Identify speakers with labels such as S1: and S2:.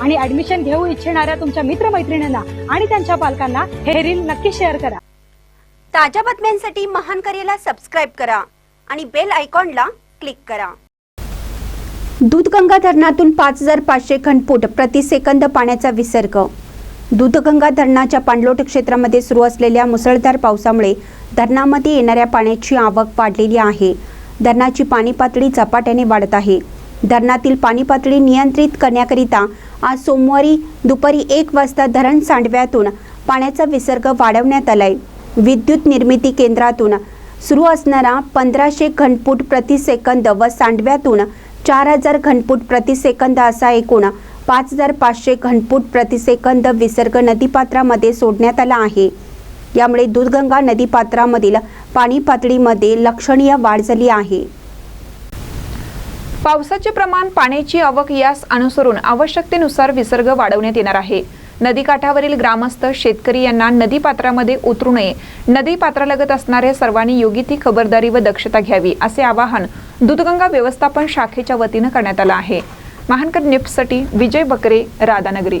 S1: आणि ऍडमिशन घेऊ इच्छिणाऱ्या तुमच्या मित्रमैत्रिणींना आणि त्यांच्या पालकांना हे रील नक्की शेअर करा.
S2: ताज्या बातम्यांसाठी महान करेला सबस्क्राईब करा आणि बेल आयकॉनला क्लिक करा. दूधगंगा धरणातून पाच हजार पाचशे घनफूट प्रति सेकंद पाण्याचा विसर्ग. दूधगंगा धरणाच्या पाणलोट क्षेत्रामध्ये सुरू असलेल्या मुसळधार पावसामुळे धरणामध्ये येणाऱ्या पाण्याची आवक वाढलेली आहे. धरणाची पाणी पातळी झपाट्याने वाढत आहे. धरणातील पाणी पातळी नियंत्रित करण्याकरिता आज सोमवारी दुपारी एक वाजता धरण सांडव्यातून पाण्याचा विसर्ग वाढवण्यात आलाय. विद्युत निर्मिती केंद्रातून सुरू असणारा पंधराशे घनफूट प्रतिसेकंद व सांडव्यातून चार हजार घनफूट प्रतिसेकंद असा एकूण पाच हजार पाचशे घनफूट प्रतिसेकंद विसर्ग नदीपात्रामध्ये सोडण्यात आला आहे. यामुळे दूधगंगा नदीपात्रामधील पाणी पातळीमध्ये लक्षणीय वाढ झाली आहे.
S3: पावसाचे प्रमाण पाण्याची आवक यास अनुसरून आवश्यकतेनुसार विसर्ग वाढवण्यात येणार आहे. नदीकाठावरील ग्रामस्थ शेतकरी यांना नदीपात्रामध्ये उतरू नये. नदीपात्रालगत असणाऱ्या सर्वांनी योग्य ती खबरदारी व दक्षता घ्यावी असे आवाहन दूधगंगा व्यवस्थापन शाखेच्या वतीनं करण्यात आलं आहे. महानकर निफ्टसाठी विजय बकरे राधानगरी.